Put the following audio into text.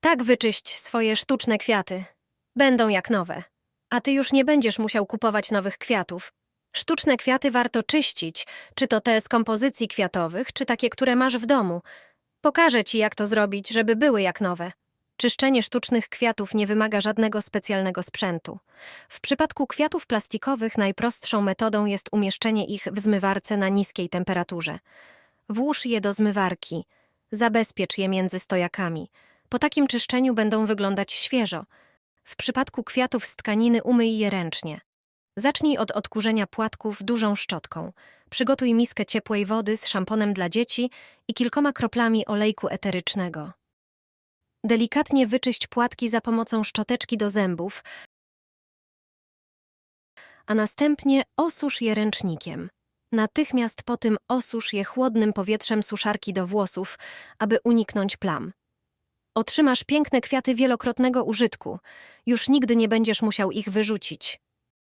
Tak wyczyść swoje sztuczne kwiaty. Będą jak nowe. A ty już nie będziesz musiał kupować nowych kwiatów. Sztuczne kwiaty warto czyścić, czy to te z kompozycji kwiatowych, czy takie, które masz w domu. Pokażę ci, jak to zrobić, żeby były jak nowe. Czyszczenie sztucznych kwiatów nie wymaga żadnego specjalnego sprzętu. W przypadku kwiatów plastikowych najprostszą metodą jest umieszczenie ich w zmywarce na niskiej temperaturze. Włóż je do zmywarki. Zabezpiecz je między stojakami. Po takim czyszczeniu będą wyglądać świeżo. W przypadku kwiatów z tkaniny umyj je ręcznie. Zacznij od odkurzenia płatków dużą szczotką. Przygotuj miskę ciepłej wody z szamponem dla dzieci i kilkoma kroplami olejku eterycznego. Delikatnie wyczyść płatki za pomocą szczoteczki do zębów, a następnie osusz je ręcznikiem. Natychmiast po tym osusz je chłodnym powietrzem suszarki do włosów, aby uniknąć plam. Otrzymasz piękne kwiaty wielokrotnego użytku. Już nigdy nie będziesz musiał ich wyrzucić.